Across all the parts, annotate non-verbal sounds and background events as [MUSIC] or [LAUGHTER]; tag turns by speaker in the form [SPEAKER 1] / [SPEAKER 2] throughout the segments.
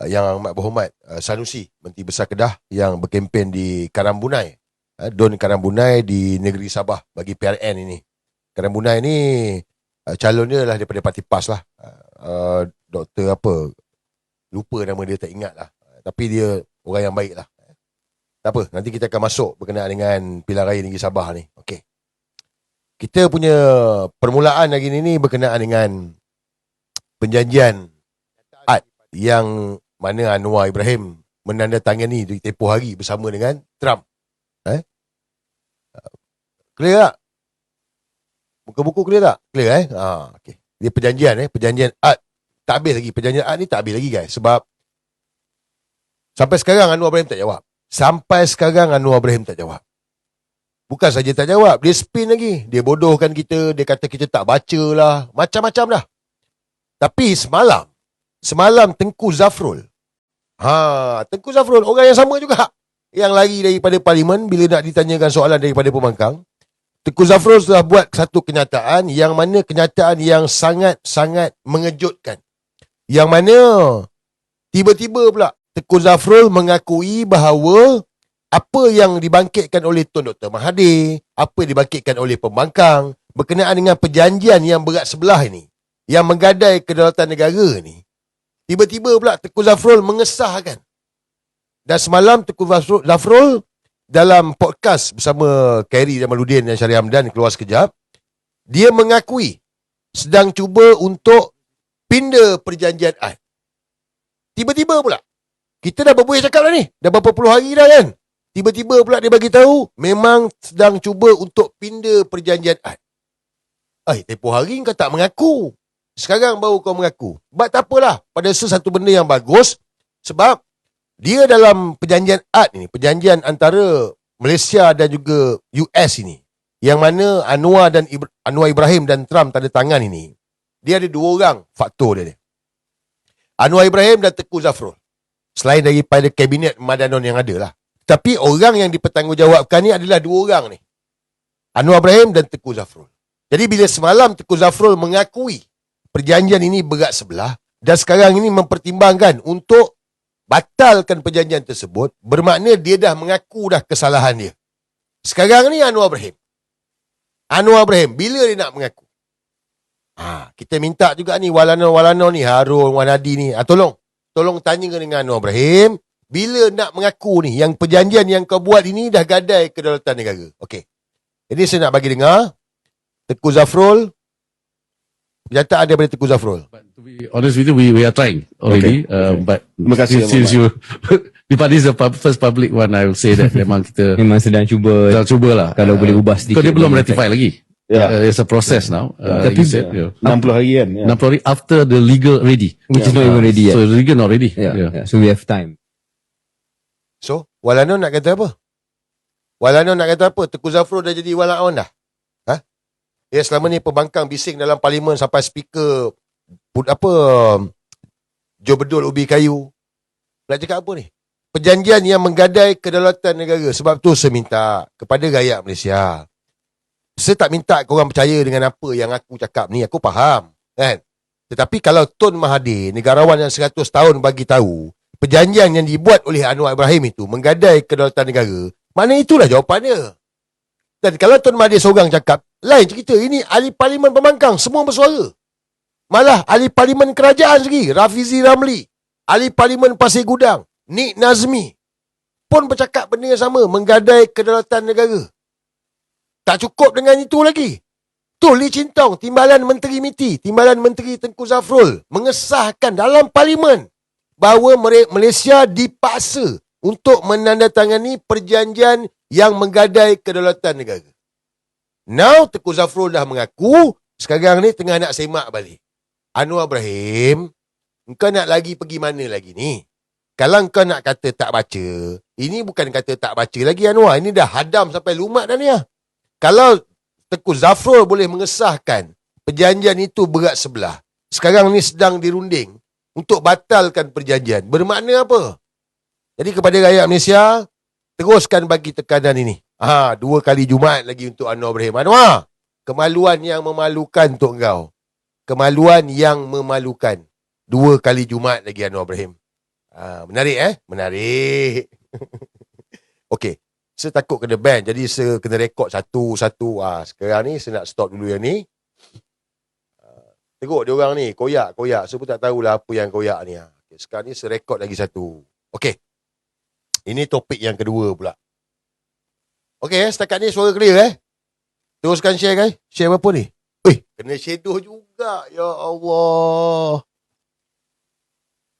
[SPEAKER 1] uh, yang amat berhormat uh, Sanusi, Menteri Besar Kedah yang berkempen di Karambunai. Uh, Don Karambunai di negeri Sabah bagi PRN ini. Karambunai ni uh, calon dia lah daripada parti PAS lah. Uh, uh, Doktor apa? Lupa nama dia tak ingat lah. Uh, tapi dia orang yang baik lah. Tak apa, nanti kita akan masuk berkenaan dengan pilihan raya negeri Sabah ni. Okey. Kita punya permulaan hari ni, ni berkenaan dengan penjanjian ad yang mana Anwar Ibrahim menandatangani di tempoh hari bersama dengan Trump. Eh? Clear tak? Muka buku clear tak? Clear eh? Ha, okay. Dia perjanjian eh, perjanjian ad. Tak habis lagi. Perjanjian ad ni tak habis lagi guys. Sebab sampai sekarang Anwar Ibrahim tak jawab. Sampai sekarang Anwar Ibrahim tak jawab. Bukan saja tak jawab, dia spin lagi. Dia bodohkan kita, dia kata kita tak baca lah. Macam-macam dah. Tapi semalam, semalam Tengku Zafrul. Ha, Tengku Zafrul, orang yang sama juga. Yang lari daripada parlimen bila nak ditanyakan soalan daripada pembangkang. Tengku Zafrul telah buat satu kenyataan yang mana kenyataan yang sangat-sangat mengejutkan. Yang mana tiba-tiba pula Tengku Zafrul mengakui bahawa apa yang dibangkitkan oleh Tun Dr. Mahathir, apa yang dibangkitkan oleh pembangkang berkenaan dengan perjanjian yang berat sebelah ini, yang menggadai kedaulatan negara ni, tiba-tiba pula Tengku Zafrul mengesahkan. Dan semalam Tengku Zafrul, dalam podcast bersama Khairi Jamaluddin dan Syarif Hamdan keluar sekejap, dia mengakui sedang cuba untuk pindah perjanjian ad. Tiba-tiba pula, kita dah berbuih cakap dah ni, dah berapa puluh hari dah kan? Tiba-tiba pula dia bagi tahu memang sedang cuba untuk pindah perjanjian ad. Eh, tempoh hari kau tak mengaku. Sekarang baru kau mengaku. But tak apalah. Pada sesuatu benda yang bagus. Sebab dia dalam perjanjian ad ini, perjanjian antara Malaysia dan juga US ini, yang mana Anwar dan Ibra- Anwar Ibrahim dan Trump tanda tangan ini, dia ada dua orang faktor dia. Anwar Ibrahim dan Tengku Zafrul. Selain daripada kabinet Madanon yang ada lah. Tapi orang yang dipertanggungjawabkan ni adalah dua orang ni. Anwar Ibrahim dan Tengku Zafrul. Jadi bila semalam Tengku Zafrul mengakui perjanjian ini berat sebelah dan sekarang ini mempertimbangkan untuk batalkan perjanjian tersebut, bermakna dia dah mengaku dah kesalahan dia. Sekarang ni Anwar Ibrahim. Anwar Ibrahim, bila dia nak mengaku? Ha, kita minta juga ni Walano-Walano ni, Harun, Wanadi ni. Ha, tolong. Tolong tanya dengan Anwar Ibrahim. Bila nak mengaku ni, yang perjanjian yang kau buat ini dah gadai kedaulatan negara. Okey. Jadi saya nak bagi dengar. Teku Zafrul. Pernyataan daripada Teku Zafrul.
[SPEAKER 2] But to be honest with you, we, we are trying already.
[SPEAKER 1] Okay.
[SPEAKER 2] Uh, but
[SPEAKER 3] Terima kasih,
[SPEAKER 2] since, since you, [LAUGHS] because this is the pub- first public one, I will say that [LAUGHS] memang kita
[SPEAKER 4] Memang sedang cuba
[SPEAKER 2] dah cuba lah.
[SPEAKER 4] kalau
[SPEAKER 2] Uh,
[SPEAKER 4] boleh ubah sedikit.
[SPEAKER 2] Kau dia belum ratify lagi.
[SPEAKER 3] Ya.
[SPEAKER 2] Uh, it's a process now. Uh,
[SPEAKER 3] Tapi
[SPEAKER 2] you said, yeah.
[SPEAKER 3] 60 hari kan. Ya.
[SPEAKER 2] 60 hari after the legal ready.
[SPEAKER 4] Which is not even ready
[SPEAKER 2] So
[SPEAKER 4] yet.
[SPEAKER 2] the legal not ready.
[SPEAKER 4] Yeah,
[SPEAKER 2] Yeah.
[SPEAKER 4] yeah. So we have time.
[SPEAKER 1] So, Walano nak kata apa? Walano nak kata apa? Teku Zafrul dah jadi walaon dah. Dia selama ni pembangkang bising dalam parlimen sampai speaker apa Joe Bedul ubi kayu. Nak cakap apa ni? Perjanjian yang menggadai kedaulatan negara. Sebab tu saya minta kepada rakyat Malaysia. Saya tak minta korang percaya dengan apa yang aku cakap ni. Aku faham. Kan? Tetapi kalau Tun Mahathir, negarawan yang 100 tahun bagi tahu, perjanjian yang dibuat oleh Anwar Ibrahim itu menggadai kedaulatan negara, mana itulah jawapannya. Dan kalau Tun Mahathir seorang cakap, lain cerita, ini ahli parlimen pembangkang, semua bersuara. Malah ahli parlimen kerajaan sendiri, Rafizi Ramli, ahli parlimen Pasir Gudang, Nik Nazmi, pun bercakap benda yang sama, menggadai kedaulatan negara. Tak cukup dengan itu lagi. Tu Lee Chin Tong, Timbalan Menteri MITI, Timbalan Menteri Tengku Zafrul, mengesahkan dalam parlimen bahawa Malaysia dipaksa untuk menandatangani perjanjian yang menggadai kedaulatan negara. Now Tengku Zafrul dah mengaku, sekarang ni tengah nak semak balik. Anwar Ibrahim, engkau nak lagi pergi mana lagi ni? Kalau engkau nak kata tak baca, ini bukan kata tak baca lagi Anwar. Ini dah hadam sampai lumat dah ni lah. Kalau Tengku Zafrul boleh mengesahkan perjanjian itu berat sebelah. Sekarang ni sedang dirunding untuk batalkan perjanjian. Bermakna apa? Jadi kepada rakyat Malaysia, teruskan bagi tekanan ini. Ha, dua kali Jumaat lagi untuk Anwar Ibrahim. Anwar, kemaluan yang memalukan untuk engkau. Kemaluan yang memalukan. Dua kali Jumaat lagi Anwar Ibrahim. Ah, menarik eh? Menarik. [LAUGHS] Okey. Saya takut kena ban. Jadi saya kena rekod satu-satu. Ah, sekarang ni saya nak stop dulu yang ni. Ah, Teruk dia orang ni. Koyak, koyak. Saya pun tak tahulah apa yang koyak ni. Okay, sekarang ni saya rekod lagi satu. Okey. Ini topik yang kedua pula. Okey, eh, setakat ni suara clear eh. Teruskan share guys. Share berapa ni? Weh, kena shadow juga. Ya Allah.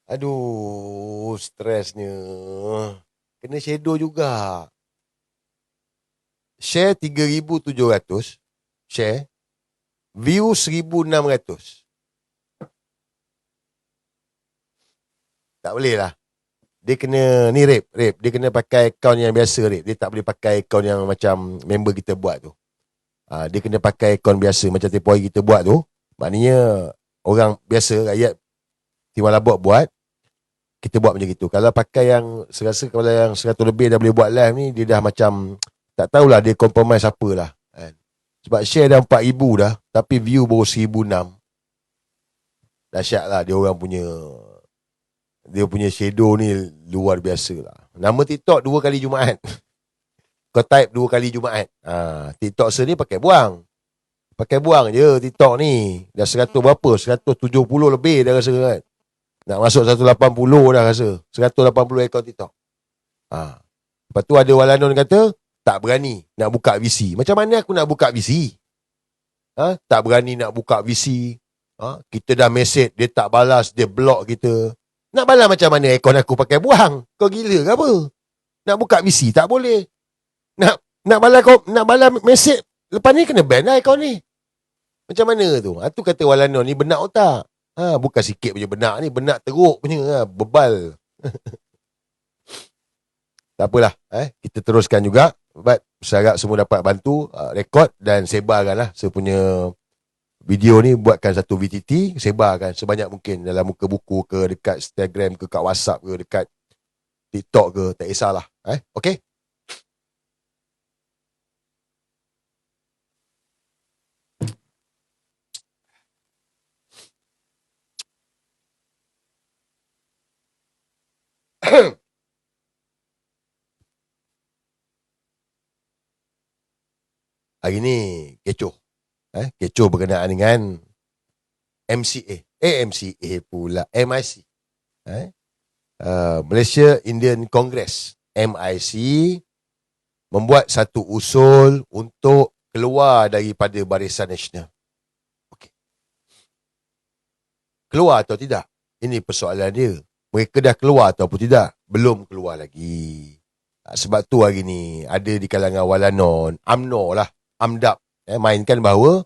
[SPEAKER 1] Aduh, stresnya. Kena shadow juga. Share 3,700. Share. View 1,600. Tak boleh lah. Dia kena, ni rap, rap. Dia kena pakai akaun yang biasa rap. Dia tak boleh pakai akaun yang macam member kita buat tu. Ha, dia kena pakai akaun biasa macam tempoh hari kita buat tu. Maknanya orang biasa, rakyat Timur Labok buat, kita buat macam itu. Kalau pakai yang, saya rasa kalau yang 100 lebih dah boleh buat live ni, dia dah macam, tak tahulah dia compromise apa lah. Kan? Sebab share dah 4,000 dah, tapi view baru 1,006. Dahsyat lah dia orang punya, dia punya shadow ni luar biasa lah. Nama TikTok dua kali Jumaat. [LAUGHS] Kau type dua kali Jumaat. Ha, TikTok ni pakai buang. Pakai buang je TikTok ni. Dah 100 berapa? 170 lebih dah rasa kan. Nak masuk 180 dah rasa. 180 ekor TikTok. Ha. Lepas tu ada walanon kata, tak berani nak buka VC. Macam mana aku nak buka VC? Ha? Tak berani nak buka VC. Ha? Kita dah mesej, dia tak balas, dia block kita. Nak balas macam mana ekor aku pakai buang? Kau gila ke apa? Nak buka VC tak boleh. Nak nak balas kau nak balas mesej lepas ni kena ban lah ekor ni. Macam mana tu? Ha, tu kata walanon ni benak otak. Ha, bukan sikit punya benak ni, benak teruk punya, ha, bebal. [LAUGHS] tak apalah, eh, kita teruskan juga. But saya harap semua dapat bantu uh, rekod dan sebarkan lah saya punya video ni buatkan satu VTT, sebarkan sebanyak mungkin dalam muka buku ke, dekat Instagram ke, kat WhatsApp ke, dekat TikTok ke, tak kisahlah. Eh, okay? [COUGHS] Hari ni kecoh. Eh, kecoh berkenaan dengan MCA. Eh, MCA pula. MIC. Eh? Uh, Malaysia Indian Congress. MIC membuat satu usul untuk keluar daripada Barisan Nasional. Okey. Keluar atau tidak? Ini persoalan dia. Mereka dah keluar ataupun tidak? Belum keluar lagi. Ah, Sebab tu hari ni ada di kalangan walanon, AMNO lah, AMDAP, eh, mainkan bahawa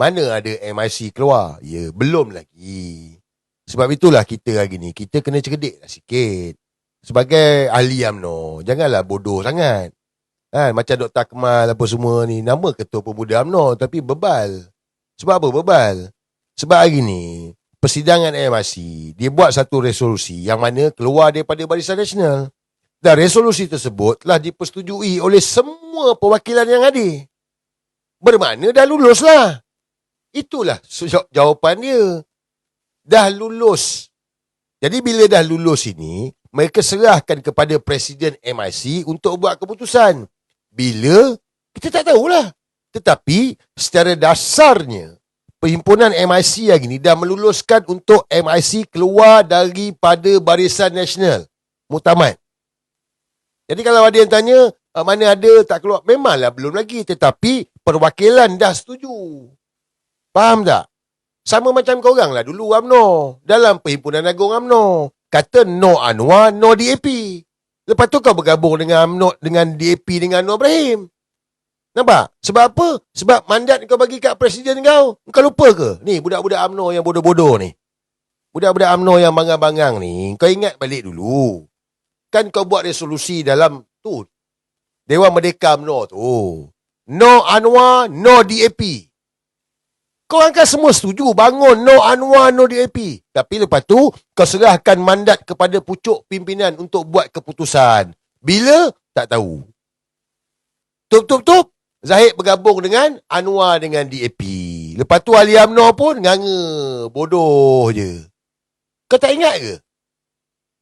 [SPEAKER 1] mana ada MIC keluar? Ya, belum lagi. Sebab itulah kita hari ni, kita kena cerdik lah sikit. Sebagai ahli UMNO, janganlah bodoh sangat. Kan, macam Dr. Kemal apa semua ni, nama ketua pemuda UMNO tapi bebal. Sebab apa bebal? Sebab hari ni, persidangan MIC, dia buat satu resolusi yang mana keluar daripada Barisan Nasional. Dan resolusi tersebut telah dipersetujui oleh semua perwakilan yang ada. Bermakna dah lulus lah. Itulah jawapan dia. Dah lulus. Jadi bila dah lulus ini, mereka serahkan kepada Presiden MIC untuk buat keputusan. Bila? Kita tak tahulah. Tetapi secara dasarnya, perhimpunan MIC hari ini dah meluluskan untuk MIC keluar daripada Barisan Nasional. Muktamad. Jadi kalau ada yang tanya, "Ah, mana ada tak keluar? Memanglah belum lagi. Tetapi perwakilan dah setuju. Faham tak? Sama macam korang lah dulu UMNO. Dalam Perhimpunan Agung UMNO. Kata no Anwar, no DAP. Lepas tu kau bergabung dengan UMNO, dengan DAP, dengan Anwar Ibrahim. Nampak? Sebab apa? Sebab mandat kau bagi kat presiden kau. Kau lupa ke? Ni budak-budak UMNO yang bodoh-bodoh ni. Budak-budak UMNO yang bangang-bangang ni. Kau ingat balik dulu. Kan kau buat resolusi dalam tu. Dewan Merdeka UMNO tu. No Anwar, no DAP. Kau kan semua setuju bangun no Anwar, no DAP. Tapi lepas tu, kau serahkan mandat kepada pucuk pimpinan untuk buat keputusan. Bila? Tak tahu. Tup-tup-tup. Zahid bergabung dengan Anwar dengan DAP. Lepas tu Ali UMNO pun nganga. Bodoh je. Kau tak ingat ke?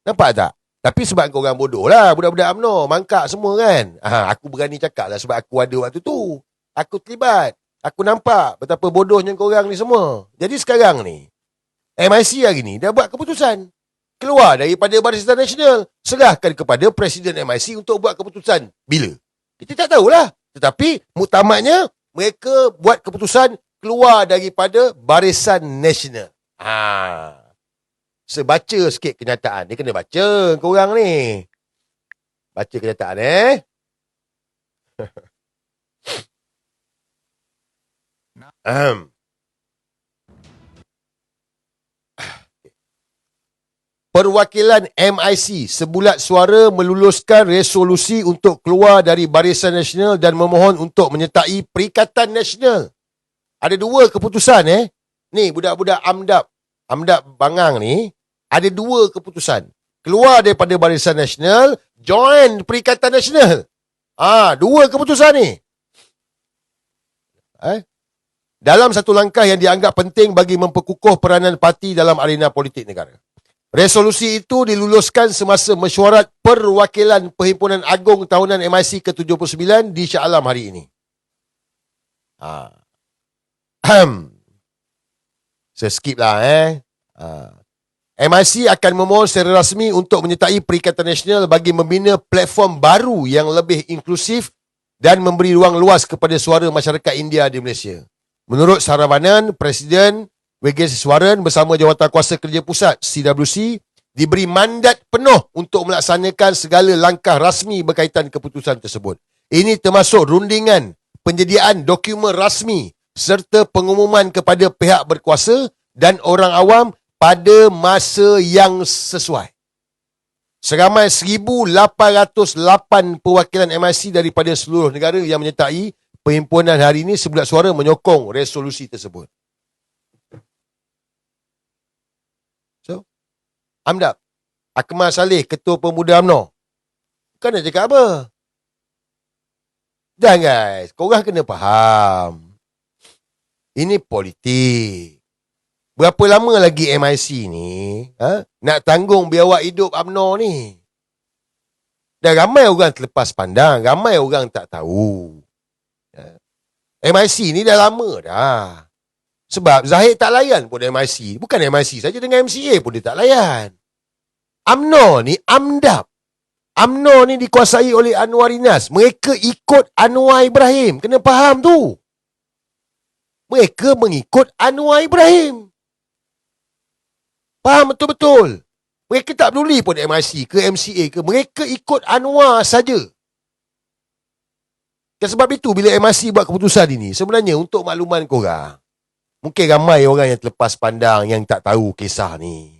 [SPEAKER 1] Nampak tak? Tapi sebab kau orang bodoh lah Budak-budak UMNO Mangkak semua kan. Ha, Aku berani cakap lah Sebab aku ada waktu tu. Aku terlibat Aku nampak Betapa bodohnya kau orang ni semua. Jadi sekarang ni MIC hari ni Dah buat keputusan. Keluar daripada Barisan Nasional Serahkan kepada Presiden MIC Untuk buat keputusan. Bila? Kita tak tahulah. Tetapi Muktamadnya Mereka buat keputusan Keluar daripada Barisan Nasional. Ha. Sebaca sikit kenyataan. Ni kena baca korang ni. Baca kenyataan eh. [LAUGHS] Ahem. Perwakilan MIC sebulat suara meluluskan resolusi untuk keluar dari Barisan Nasional dan memohon untuk menyertai Perikatan Nasional. Ada dua keputusan eh. Ni budak-budak AMDAP, AMDAP Bangang ni ada dua keputusan. Keluar daripada Barisan Nasional, join Perikatan Nasional. Ah, dua keputusan ni. Eh? Dalam satu langkah yang dianggap penting bagi memperkukuh peranan parti dalam arena politik negara. Resolusi itu diluluskan semasa mesyuarat perwakilan Perhimpunan Agung Tahunan MIC ke-79 di Shah Alam hari ini. Ha. Ahem. [CLEARS THROAT] Saya skip lah eh. Ha. MIC akan memohon secara rasmi untuk menyertai Perikatan Nasional bagi membina platform baru yang lebih inklusif dan memberi ruang luas kepada suara masyarakat India di Malaysia. Menurut Saravanan, Presiden WG Siswaran bersama Jawatan Kuasa Kerja Pusat CWC diberi mandat penuh untuk melaksanakan segala langkah rasmi berkaitan keputusan tersebut. Ini termasuk rundingan, penyediaan dokumen rasmi serta pengumuman kepada pihak berkuasa dan orang awam pada masa yang sesuai. Seramai 1,808 perwakilan MIC daripada seluruh negara yang menyertai perhimpunan hari ini sebulat suara menyokong resolusi tersebut. So, Amdap, Akmal Saleh, Ketua Pemuda UMNO. Kau nak cakap apa? Jangan guys, korang kena faham. Ini politik. Berapa lama lagi MIC ni ha? nak tanggung biawak hidup UMNO ni? Dah ramai orang terlepas pandang, ramai orang tak tahu. Ya. MIC ni dah lama dah. Sebab Zahid tak layan pun MIC. Bukan MIC saja dengan MCA pun dia tak layan. UMNO ni amdap. UMNO ni dikuasai oleh Anwar Inas. Mereka ikut Anwar Ibrahim. Kena faham tu. Mereka mengikut Anwar Ibrahim. Faham betul-betul. Mereka tak peduli pun MIC ke MCA ke. Mereka ikut Anwar saja. Dan sebab itu bila MIC buat keputusan ini, sebenarnya untuk makluman korang, mungkin ramai orang yang terlepas pandang yang tak tahu kisah ni.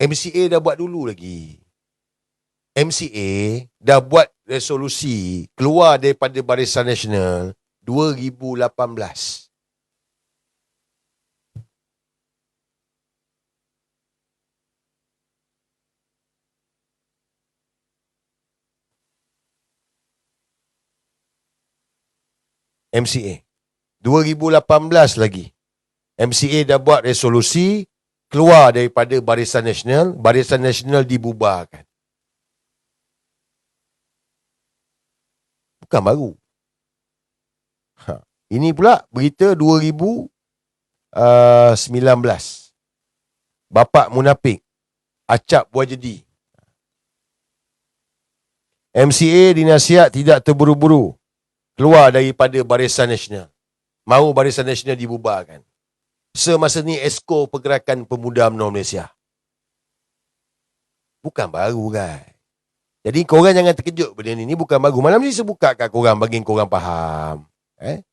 [SPEAKER 1] MCA dah buat dulu lagi. MCA dah buat resolusi keluar daripada Barisan Nasional 2018. MCA. 2018 lagi. MCA dah buat resolusi keluar daripada Barisan Nasional, Barisan Nasional dibubarkan. Bukan baru. Ha. Ini pula berita 2019. Bapak Munafik acap buah jadi. MCA dinasihat tidak terburu-buru keluar daripada Barisan Nasional. Mahu Barisan Nasional dibubarkan. Semasa ni Esko Pergerakan Pemuda UMNO Malaysia. Bukan baru guys. Jadi korang jangan terkejut benda ni. Ni bukan baru. Malam ni saya buka kat korang bagi korang faham. Eh?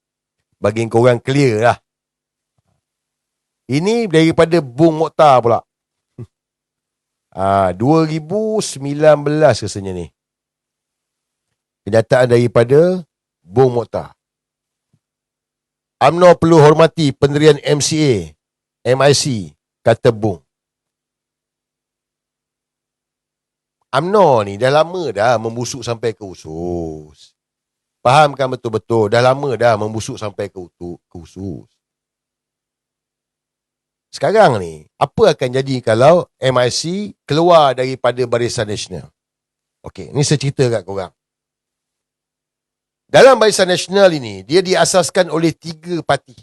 [SPEAKER 1] Bagi korang clear lah. Ini daripada Bung Mokhtar pula. [LAUGHS] Ah, 2019 rasanya ni. Kenyataan daripada Bung Mokhtar. UMNO perlu hormati pendirian MCA, MIC, kata Bung. UMNO ni dah lama dah membusuk sampai ke usus. Fahamkan betul-betul, dah lama dah membusuk sampai ke, utu, ke usus. sekarang ni, apa akan jadi kalau MIC keluar daripada Barisan Nasional? Okey, ni saya cerita kat korang. Dalam Barisan Nasional ini, dia diasaskan oleh tiga parti.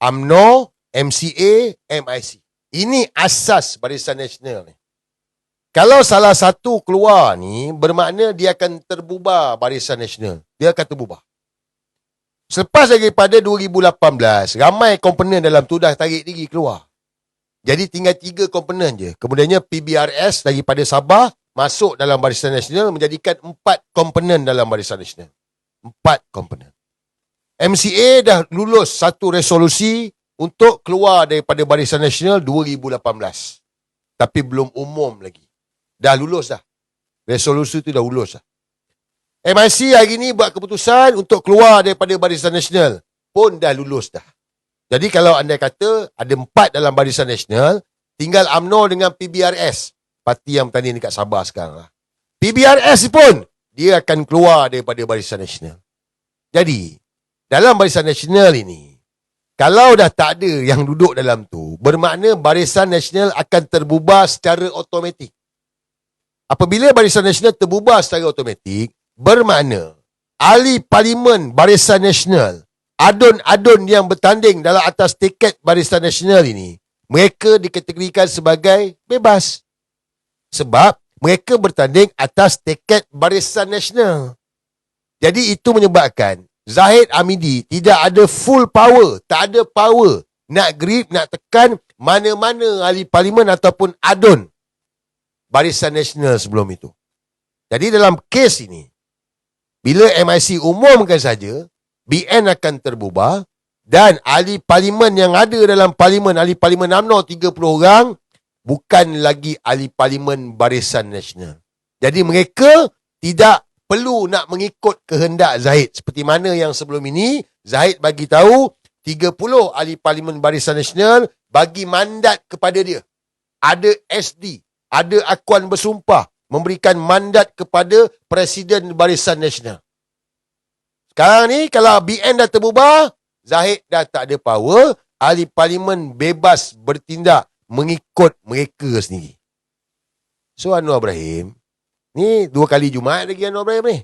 [SPEAKER 1] AMNO, MCA, MIC. Ini asas Barisan Nasional ni. Kalau salah satu keluar ni, bermakna dia akan terbubar Barisan Nasional. Dia akan terbubar. Selepas daripada 2018, ramai komponen dalam tu dah tarik diri keluar. Jadi tinggal tiga komponen je. Kemudiannya PBRS daripada Sabah masuk dalam Barisan Nasional menjadikan empat komponen dalam Barisan Nasional. Empat komponen. MCA dah lulus satu resolusi untuk keluar daripada Barisan Nasional 2018. Tapi belum umum lagi. Dah lulus dah. Resolusi tu dah lulus dah. MIC hari ni buat keputusan untuk keluar daripada Barisan Nasional. Pun dah lulus dah. Jadi kalau anda kata ada empat dalam Barisan Nasional, tinggal AMNO dengan PBRS. Parti yang bertanding dekat Sabah sekarang lah. PBRS pun, dia akan keluar daripada Barisan Nasional. Jadi, dalam Barisan Nasional ini, kalau dah tak ada yang duduk dalam tu, bermakna Barisan Nasional akan terbubar secara automatik. Apabila Barisan Nasional terbubar secara automatik, bermakna ahli parlimen Barisan Nasional, adun-adun yang bertanding dalam atas tiket Barisan Nasional ini, mereka dikategorikan sebagai bebas. Sebab mereka bertanding atas tiket Barisan Nasional. Jadi itu menyebabkan Zahid Amidi tidak ada full power, tak ada power nak grip, nak tekan mana-mana ahli parlimen ataupun adun Barisan Nasional sebelum itu. Jadi dalam kes ini, bila MIC umumkan saja, BN akan terbubar dan ahli parlimen yang ada dalam parlimen, ahli parlimen UMNO 30 orang, bukan lagi ahli parlimen Barisan Nasional. Jadi mereka tidak perlu nak mengikut kehendak Zahid. Seperti mana yang sebelum ini, Zahid bagi tahu 30 ahli parlimen Barisan Nasional bagi mandat kepada dia. Ada SD, ada akuan bersumpah memberikan mandat kepada Presiden Barisan Nasional. Sekarang ni kalau BN dah terbubar, Zahid dah tak ada power, ahli parlimen bebas bertindak mengikut mereka sendiri. So Anwar Ibrahim, ni dua kali Jumaat lagi Anwar Ibrahim ni.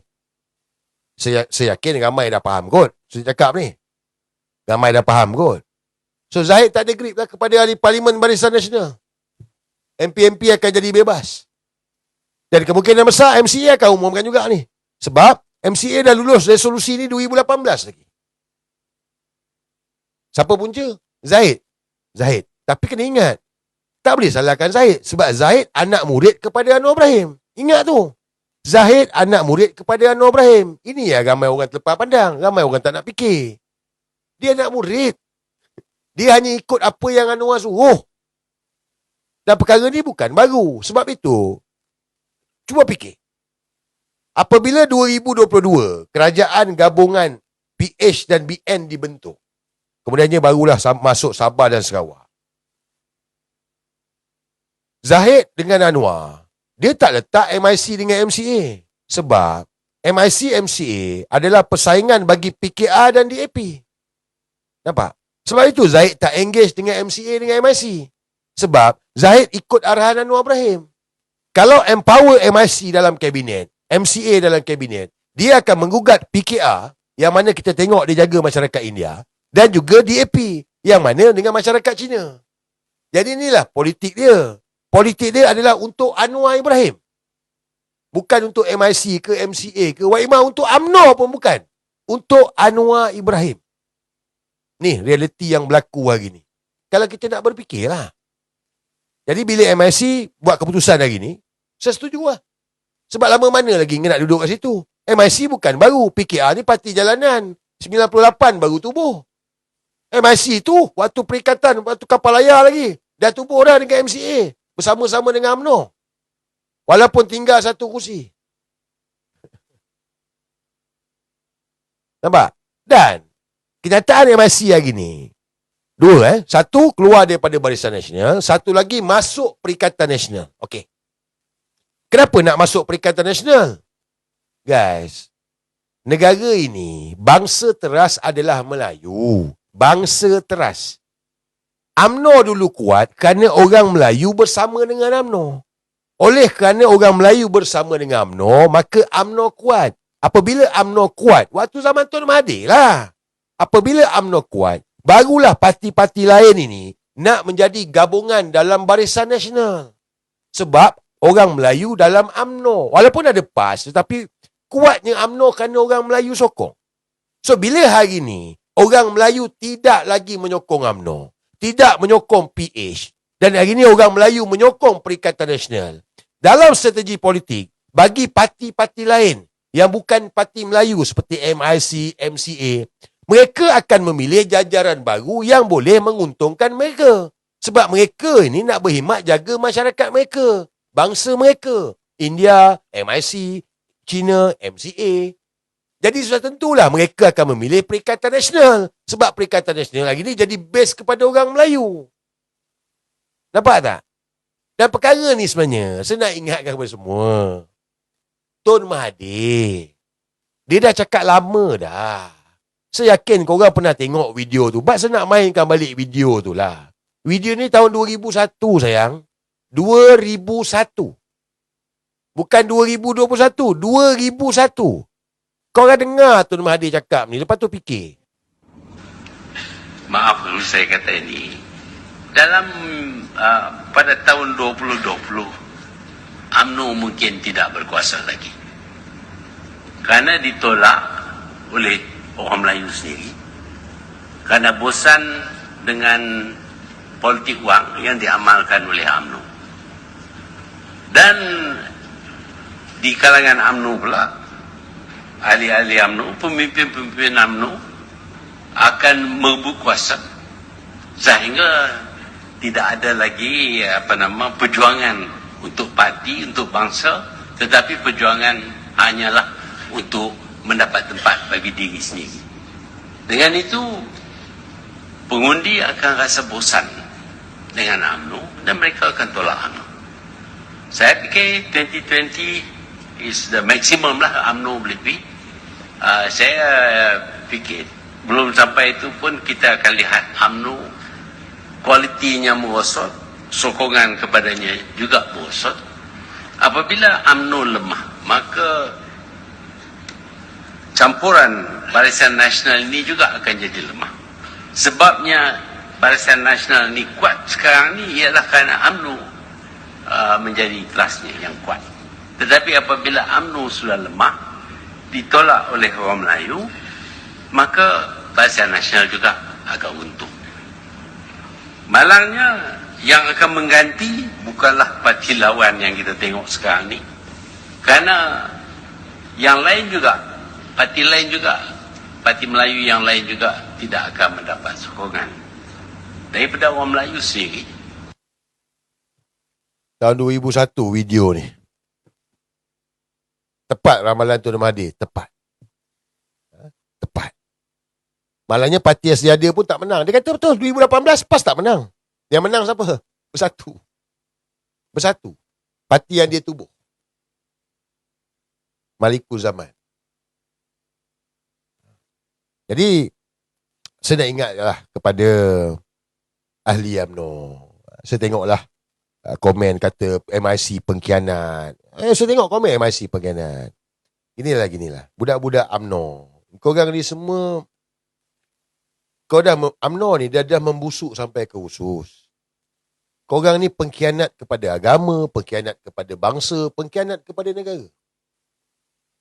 [SPEAKER 1] Saya, saya yakin ramai dah faham kot. Saya cakap ni. Ramai dah faham kot. So Zahid tak ada grip lah kepada ahli parlimen Barisan Nasional. MP-MP akan jadi bebas. Dan kemungkinan besar MCA akan umumkan juga ni. Sebab MCA dah lulus resolusi ni 2018 lagi. Siapa punca? Zahid. Zahid. Tapi kena ingat, tak boleh salahkan Zahid. Sebab Zahid anak murid kepada Anwar Ibrahim. Ingat tu. Zahid anak murid kepada Anwar Ibrahim. Ini ya ramai orang terlepas pandang. Ramai orang tak nak fikir. Dia anak murid. Dia hanya ikut apa yang Anwar suruh. Dan perkara ni bukan baru. Sebab itu, cuba fikir. Apabila 2022, kerajaan gabungan PH dan BN dibentuk. Kemudiannya barulah masuk Sabah dan Sarawak. Zahid dengan Anwar, dia tak letak MIC dengan MCA. Sebab MIC MCA adalah persaingan bagi PKR dan DAP. Nampak? Sebab itu Zahid tak engage dengan MCA dengan MIC. Sebab Zahid ikut arahan Anwar Ibrahim. Kalau empower MIC dalam kabinet, MCA dalam kabinet, dia akan menggugat PKR yang mana kita tengok dia jaga masyarakat India dan juga DAP yang mana dengan masyarakat Cina. Jadi inilah politik dia. Politik dia adalah untuk Anwar Ibrahim. Bukan untuk MIC ke MCA ke Waimah untuk AMNO pun bukan. Untuk Anwar Ibrahim. Ni realiti yang berlaku hari ni. Kalau kita nak berfikirlah. Jadi bila MIC buat keputusan hari ni, saya setuju lah. Sebab lama mana lagi nak duduk kat situ. MIC bukan baru. PKR ni parti jalanan. 98 baru tubuh. MIC tu waktu perikatan, waktu kapal layar lagi. Dah tubuh dah dengan MCA. Bersama-sama dengan UMNO. Walaupun tinggal satu kursi. [LAUGHS] Nampak? Dan kenyataan MIC hari ni. Dua eh. Satu keluar daripada Barisan Nasional. Satu lagi masuk Perikatan Nasional. Okey. Kenapa nak masuk Perikatan Nasional? Guys, negara ini, bangsa teras adalah Melayu. Bangsa teras. UMNO dulu kuat kerana orang Melayu bersama dengan UMNO. Oleh kerana orang Melayu bersama dengan UMNO, maka UMNO kuat. Apabila UMNO kuat, waktu zaman Tun Mahathir lah. Apabila UMNO kuat, barulah parti-parti lain ini nak menjadi gabungan dalam barisan nasional. Sebab orang Melayu dalam UMNO. Walaupun ada PAS, tetapi kuatnya UMNO kerana orang Melayu sokong. So, bila hari ni orang Melayu tidak lagi menyokong UMNO, tidak menyokong PH, dan hari ni orang Melayu menyokong Perikatan Nasional, dalam strategi politik, bagi parti-parti lain yang bukan parti Melayu seperti MIC, MCA, mereka akan memilih jajaran baru yang boleh menguntungkan mereka. Sebab mereka ini nak berkhidmat jaga masyarakat mereka, bangsa mereka. India, MIC, China, MCA. Jadi sudah tentulah mereka akan memilih Perikatan Nasional. Sebab Perikatan Nasional lagi ni jadi base kepada orang Melayu. Nampak tak? Dan perkara ni sebenarnya, saya nak ingatkan kepada semua. Tun Mahathir, dia dah cakap lama dah. Saya yakin korang pernah tengok video tu. Sebab saya nak mainkan balik video tu lah. Video ni tahun 2001 sayang. 2001. Bukan 2021. 2001. Korang dengar Tun Mahathir cakap ni. Lepas tu fikir.
[SPEAKER 3] maaf kalau saya kata ini dalam uh, pada tahun 2020 UMNO mungkin tidak berkuasa lagi kerana ditolak oleh orang Melayu sendiri kerana bosan dengan politik wang yang diamalkan oleh UMNO dan di kalangan UMNO pula ahli-ahli UMNO pemimpin-pemimpin UMNO akan merebut kuasa. Sehingga tidak ada lagi apa nama perjuangan untuk parti untuk bangsa tetapi perjuangan hanyalah untuk mendapat tempat bagi diri sendiri. Dengan itu pengundi akan rasa bosan dengan UMNO dan mereka akan tolak UMNO saya fikir 2020 is the maximum lah UMNO boleh pergi uh, saya uh, fikir belum sampai itu pun kita akan lihat UMNO kualitinya merosot, sokongan kepadanya juga merosot. Apabila UMNO lemah, maka campuran Barisan Nasional ini juga akan jadi lemah. Sebabnya Barisan Nasional ini kuat sekarang ni ialah kerana UMNO uh, menjadi kelasnya yang kuat. Tetapi apabila UMNO sudah lemah, ditolak oleh orang Melayu, maka Barisan Nasional juga agak untung. Malangnya yang akan mengganti bukanlah parti lawan yang kita tengok sekarang ni. Kerana yang lain juga, parti lain juga, parti Melayu yang lain juga tidak akan mendapat sokongan. Daripada orang Melayu sendiri.
[SPEAKER 1] Tahun 2001 video ni. Tepat ramalan Tun Mahathir. Tepat. Ha? Tepat. Malangnya parti yang pun tak menang. Dia kata betul 2018 PAS tak menang. Yang menang siapa? Bersatu. Bersatu. Parti yang dia tubuh. Malikul Zaman. Jadi saya nak ingatlah kepada ahli UMNO. Saya tengoklah uh, komen kata MIC pengkhianat. Eh, saya tengok komen MIC pengkhianat. Inilah ginilah. Budak-budak UMNO. Korang ni semua kau dah UMNO ni dah, dah membusuk sampai ke usus. Korang ni pengkhianat kepada agama, pengkhianat kepada bangsa, pengkhianat kepada negara.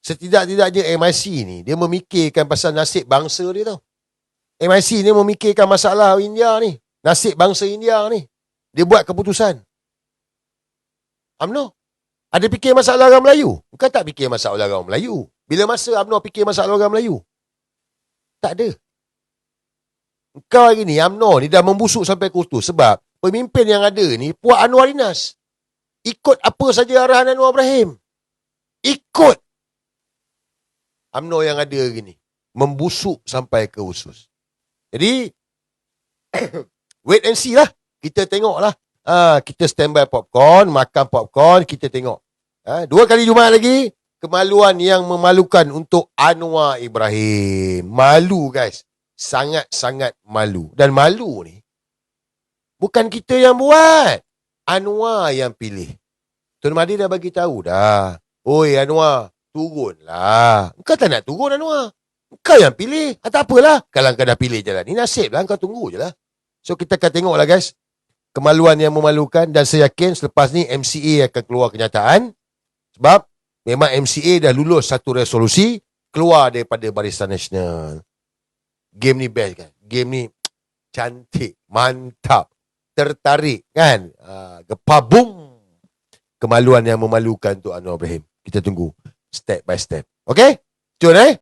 [SPEAKER 1] Setidak-tidaknya MIC ni, dia memikirkan pasal nasib bangsa dia tau. MIC ni memikirkan masalah India ni. Nasib bangsa India ni. Dia buat keputusan. UMNO. Ada fikir masalah orang Melayu? Bukan tak fikir masalah orang Melayu. Bila masa UMNO fikir masalah orang Melayu? Tak ada. Kau hari ni, UMNO ni dah membusuk sampai ke utus. Sebab pemimpin yang ada ni, Puak Anwar Inas. Ikut apa saja arahan Anwar Ibrahim. Ikut. UMNO yang ada hari ni. Membusuk sampai ke usus. Jadi, [COUGHS] wait and see lah. Kita tengok lah. Ha, kita standby popcorn, makan popcorn, kita tengok. Ha, dua kali Jumaat lagi, kemaluan yang memalukan untuk Anwar Ibrahim. Malu guys. Sangat-sangat malu. Dan malu ni, Bukan kita yang buat. Anwar yang pilih. Tuan Mahdi dah bagi tahu dah. Oi Anwar, turunlah. Kau tak nak turun Anwar. Kau yang pilih. Tak apalah. Kalau kau dah pilih jalan. Ni nasib lah. Kau tunggu je lah. So kita akan tengok lah guys. Kemaluan yang memalukan. Dan saya yakin selepas ni MCA akan keluar kenyataan. Sebab memang MCA dah lulus satu resolusi. Keluar daripada Barisan Nasional. Game ni best kan. Game ni cantik. Mantap. Tertarik kan. Uh, gepabung. Kemaluan yang memalukan untuk Anwar Ibrahim. Kita tunggu. Step by step. Okay? Cun eh?